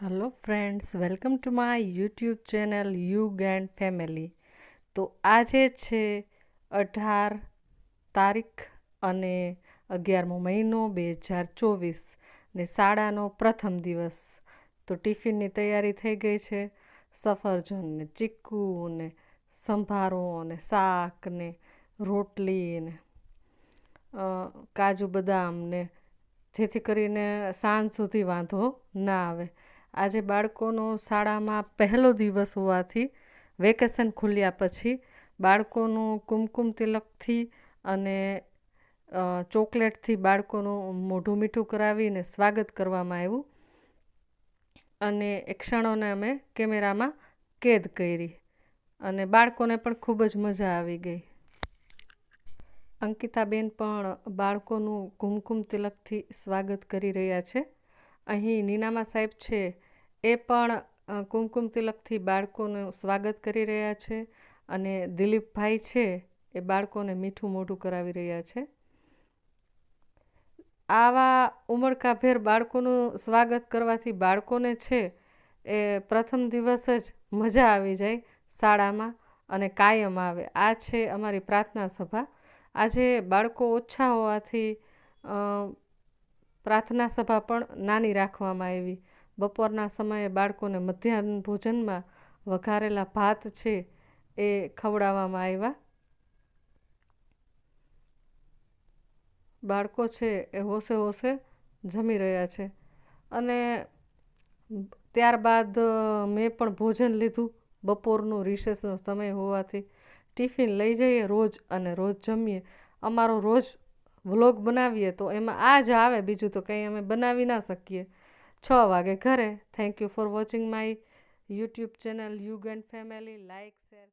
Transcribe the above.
Hello friends welcome to my YouTube channel Yug and family તો આજે છે અઢાર તારીખ અને અગિયારમો મહિનો બે હજાર ચોવીસ ને શાળાનો પ્રથમ દિવસ. તો ટિફિનની તૈયારી થઈ ગઈ છે. સફરજન ને ચીક્કુ ને સંભારો ને શાક ને રોટલી ને કાજુ બદામ ને, જેથી કરીને સાંજ સુધી વાંધો ના આવે. આજે બાળકોનો શાળામાં પહેલો દિવસ હોવાથી વેકેશન ખુલ્યા પછી બાળકોનું કુમકુમ તિલકથી અને ચોકલેટથી બાળકોનું મોઢું મીઠું કરાવીને સ્વાગત કરવામાં આવ્યું. અને એ ક્ષણોને અમે કેમેરામાં કેદ કરી. અને બાળકોને પણ ખૂબ જ મજા આવી ગઈ. અંકિતાબેન પણ બાળકોનું કુમકુમ તિલકથી સ્વાગત કરી રહ્યા છે. અહીં નીનામા સાહેબ છે એ પણ કુમકુમ તિલકથી બાળકોનું સ્વાગત કરી રહ્યા છે અને દિલીપભાઈ છે એ બાળકોને મીઠું મોઢું કરાવી રહ્યા છે. આવા ઉમળકાભેર બાળકોનું સ્વાગત કરવાથી બાળકોને છે એ પ્રથમ દિવસ જ મજા આવી જાય શાળામાં અને કાયમ આવે. આ છે અમારી પ્રાર્થના સભા. આજે બાળકો ઓછા હોવાથી પ્રાર્થના સભા પણ નાની રાખવામાં આવી. બપોરના સમયે બાળકોને મધ્યાહન ભોજનમાં વઘારેલા ભાત છે એ ખવડાવવામાં આવ્યા. બાળકો છે એ હોશે હોશે જમી રહ્યા છે અને ત્યારબાદ મેં પણ ભોજન લીધું બપોરનું રિસેસનો સમય હોવાથી. ટિફિન લઈ જઈએ રોજ અને રોજ જમીએ. અમારો રોજ વ્લોગ બનાવીએ તો એમાં આ જ આવે, બીજું તો કંઈ અમે બનાવી ના શકીએ. છ વાગે ઘરે. Thank you for watching my YouTube channel Yug and family like share